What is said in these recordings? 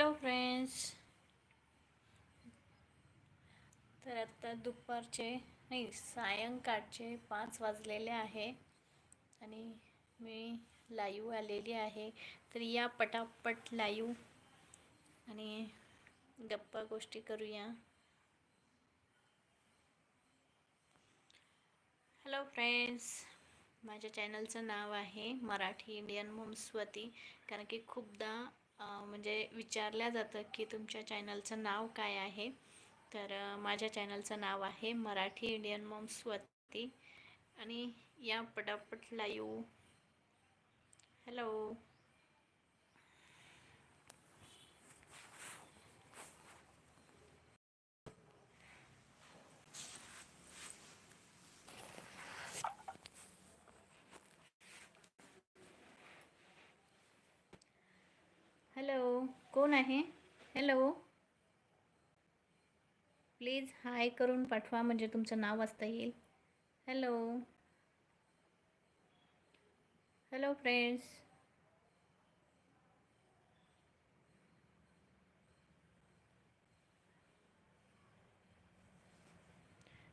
Hello friends तर आता दुपारचे नाही सायंकाळचे पाच वाजलेले आहे आणि मी लाईव्ह आलेली आहे. तर या पटापट लाईव्ह आणि गप्पा गोष्टी करूया. हॅलो फ्रेंड्स माझ्या चॅनलचं नाव आहे मराठी इंडियन मोमस्वती कारण की खूपदा म्हणजे विचारल्या जातं की तुमच्या चॅनलचं नाव काय आहे? तर माझ्या चॅनलचं नाव आहे मराठी इंडियन मोमस्वती आणि या पटापट लाईव्ह हॅलो हॅलो कोण आहे? हॅलो प्लीज हाय करून पाठवा म्हणजे तुमचं नाव वाचता येईल. हॅलो हॅलो फ्रेंड्स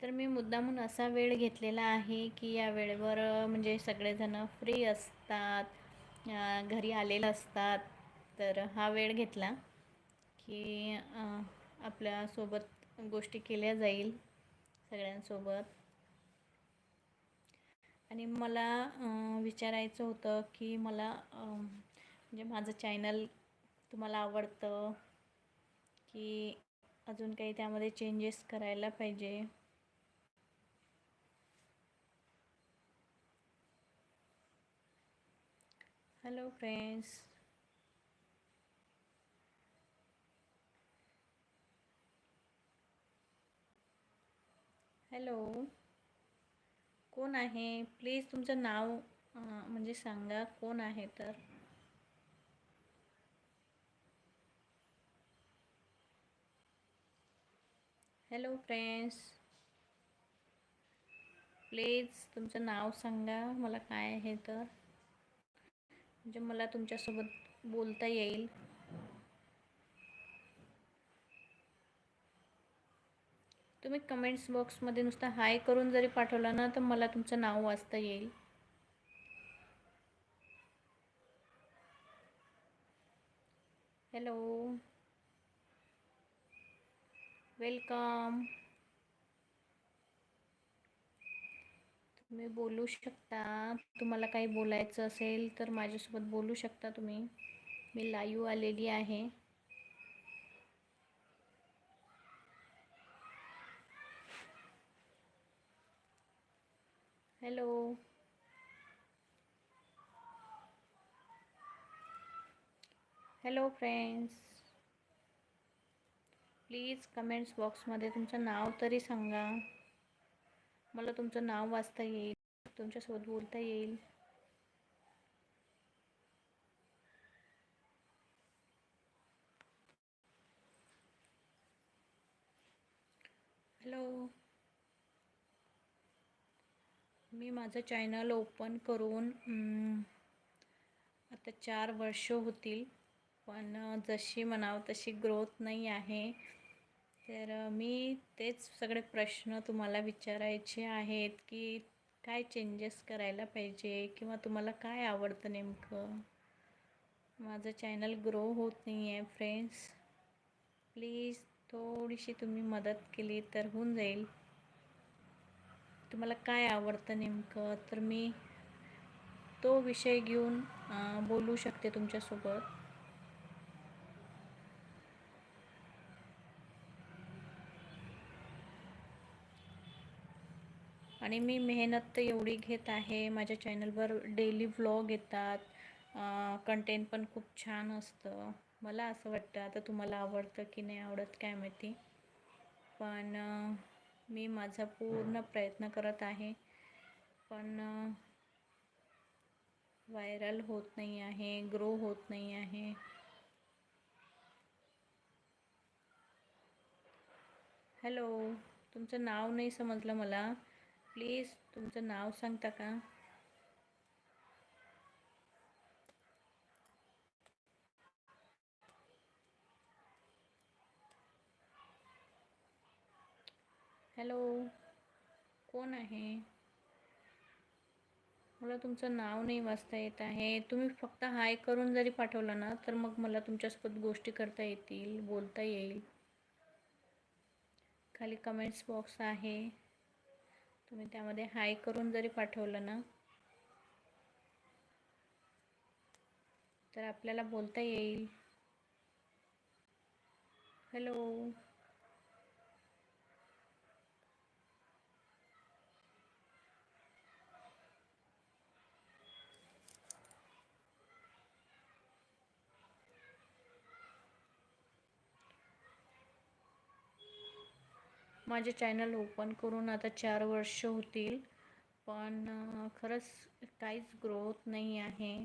तर मी मुद्दामून असा वेळ घेतलेला आहे की या वेळेवर म्हणजे सगळेजण फ्री असतात घरी आलेलं असतात. तर हा वेळ घेतला की आपल्यासोबत गोष्टी केल्या जाईल सगळ्यांसोबत. आणि मला विचारायचं होतं की मला म्हणजे माझं चॅनल तुम्हाला आवडतं की अजून काही त्यामध्ये चेंजेस करायला पाहिजे? Hello friends hello. कोण आहे? प्लीज तुमचं नाव म्हणजे सांगा कोण आहे तर? Hello friends. प्लीज तुमचं नाव सांगा मला काय आहे तर? म्हणजे मला तुमच्यासोबत बोलता येईल. तुम्ही कमेंट्स बॉक्समध्ये नुसतं हाय करून जरी पाठवला ना तर मला तुमचं नाव वाचता येईल. हॅलो वेलकम तुम्ही बोलू शकता. तुम्हाला काही बोलायचं असेल तर माझ्यासोबत बोलू शकता तुम्ही. मी लाईव्ह आलेली आहे. Hello. Hello friends. Please comments बॉक्समध्ये तुमचं नाव तरी सांगा. मला तुमचं नाव वाचता येईल तुमच्यासोबत बोलता येईल. हॅलो. मी माझं चॅनल ओपन करून आता चार वर्ष होतील पण जशी म्हणावं तशी ग्रोथ नाही आहे. तर मी तेच सगळे प्रश्न तुम्हाला विचारायचे आहेत की काय चेंजेस करायला पाहिजे किंवा तुम्हाला काय आवडतं नेमकं? माझं चॅनल ग्रो होत नाही आहे फ्रेंड्स प्लीज थोडीशी तुम्ही मदत केली तर होऊन जाईल. तुम्हाला काय आवडतं नेमकं? तर मी तो विषय घेऊन बोलू शकते तुमच्यासोबत. आणि मी मेहनत तर एवढी घेत आहे. माझ्या चॅनलवर डेली व्लॉग येतात. कंटेंट पण खूप छान असतं. मला असं वाटतं. आता तुम्हाला आवडतं की नाही आवडत काय माहिती. पण मी माझा पूर्ण प्रयत्न करत आहे पण व्हायरल होत नाही आहे ग्रो होत नाही आहे. हॅलो तुमचं नाव नाही समजलं मला. प्लीज तुमचं नाव सांगता का? हॅलो. कोण आहे? मला तुमचं नाव नाही वाचता येत आहे. तुम्ही फक्त हाय करून जरी पाठवलं ना तर मग मला तुमच्यासोबत गोष्टी करता येतील बोलता येईल. खाली कमेंट्स बॉक्स आहे. तुम्ही त्यामध्ये हाय करून जरी पाठवलं ना तर आपल्याला बोलता येईल. हॅलो. माझे चॅनल ओपन करून आता चार वर्ष होतील. पण खरंच काहीच ग्रोथ नाही आहे.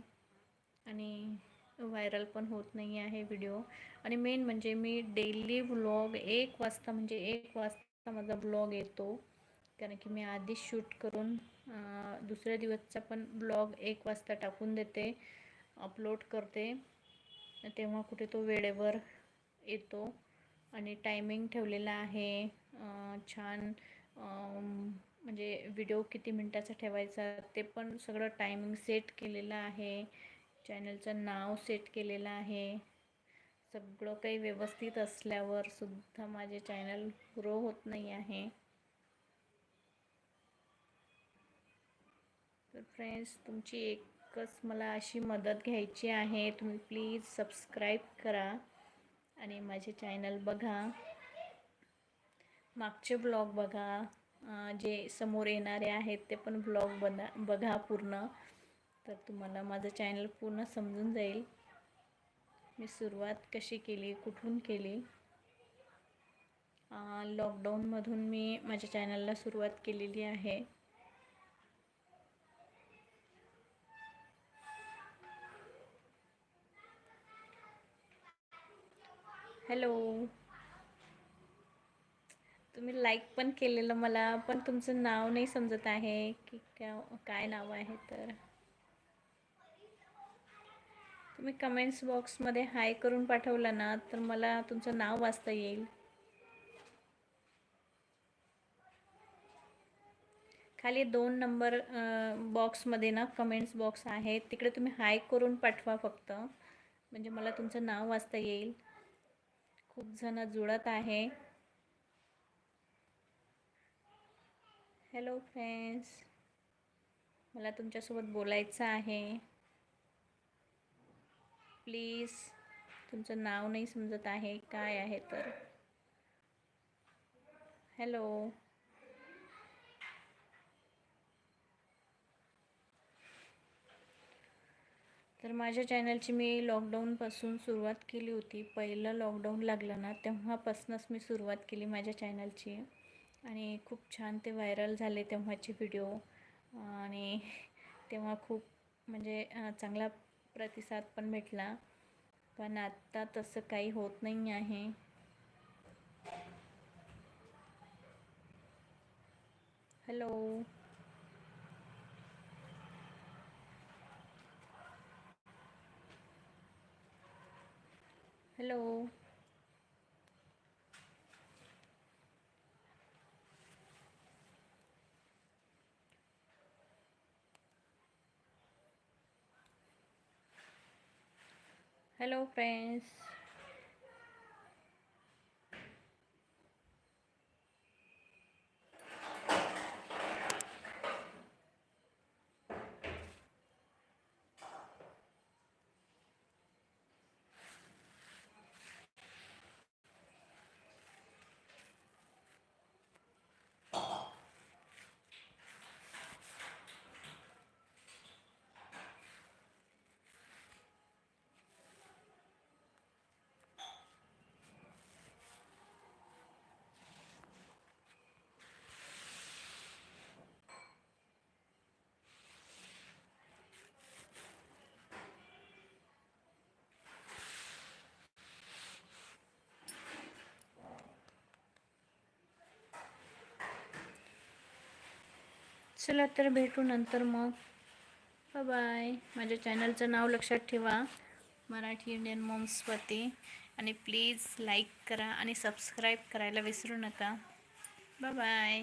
आणि व्हायरल पण होत नाही आहे व्हिडिओ आणि मेन म्हणजे मी डेली व्लॉग एक वाजता म्हणजे एक वाजता माझा ब्लॉग येतो. कारण की मी आधीच शूट करून दुसऱ्या दिवसचा पण ब्लॉग एक वाजता टाकून देते अपलोड करते. तेव्हा कुठे तो वेळेवर येतो. आणि टायमिंग ठेवलेला आहे. छान म्हणजे व्हिडिओ किती मिनटाचा ठेवायचा ते पण सगळं टायमिंग सेट केलेलं आहे. चॅनलचं नाव सेट केलेलं आहे. सगळं काही व्यवस्थित असल्यावर सुद्धा माझे चॅनल ग्रो होत नाही आहे. तर फ्रेंड्स तुमची एकच मला अशी मदत घ्यायची आहे. तुम्ही प्लीज सबस्क्राईब करा आणि माझे चॅनल बघा. मागचे ब्लॉग बघा जे समोर येणारे आहेत ते पण ब्लॉग बना बघा पूर्ण. तर तुम्हाला माझं चॅनल पूर्ण समजून जाईल. मी सुरुवात कशी केली कुठून केली? लॉकडाऊनमधून मी माझ्या चॅनलला सुरुवात केलेली आहे. हॅलो. तुम्ही लाईक पण केलेलं मला पण तुमचं नाव नाही समजत आहे की क्या काय नाव आहे तर. तुम्ही कमेंट्स बॉक्समध्ये हाय करून पाठवलं ना तर मला तुमचं नाव वाचता येईल. खाली दोन नंबर बॉक्समध्ये ना कमेंट्स बॉक्स आहे. तिकडे तुम्ही हाय करून पाठवा फक्त. म्हणजे मला तुमचं नाव वाचता येईल. खूप जण जुळत आहे. हॅलो फ्रेंड्स मला तुमच्यासोबत बोलायचं आहे. प्लीज तुमचं नाव नाही समजत आहे. काय आहे तर? हॅलो तर माझ्या चॅनलची मी लॉकडाऊनपासून सुरुवात केली होती. पहिलं लॉकडाऊन लागलं ना तेव्हापासूनच मी सुरुवात केली माझ्या चॅनलची आणि खूप छान ते व्हायरल झाले तेव्हाचे व्हिडिओ आणि तेव्हा खूप म्हणजे चांगला प्रतिसाद पण भेटला. पण आत्ता तसं काही होत नाही आहे. हॅलो हॅलो हॅलो फ्रेंड्स चला तर भेटू नंतर मग. बाय बाय माझ्या चॅनलचं नाव लक्षात ठेवा. मराठी इंडियन मोम्सवरती आणि प्लीज लाईक करा आणि सबस्क्राईब करायला विसरू नका. बाय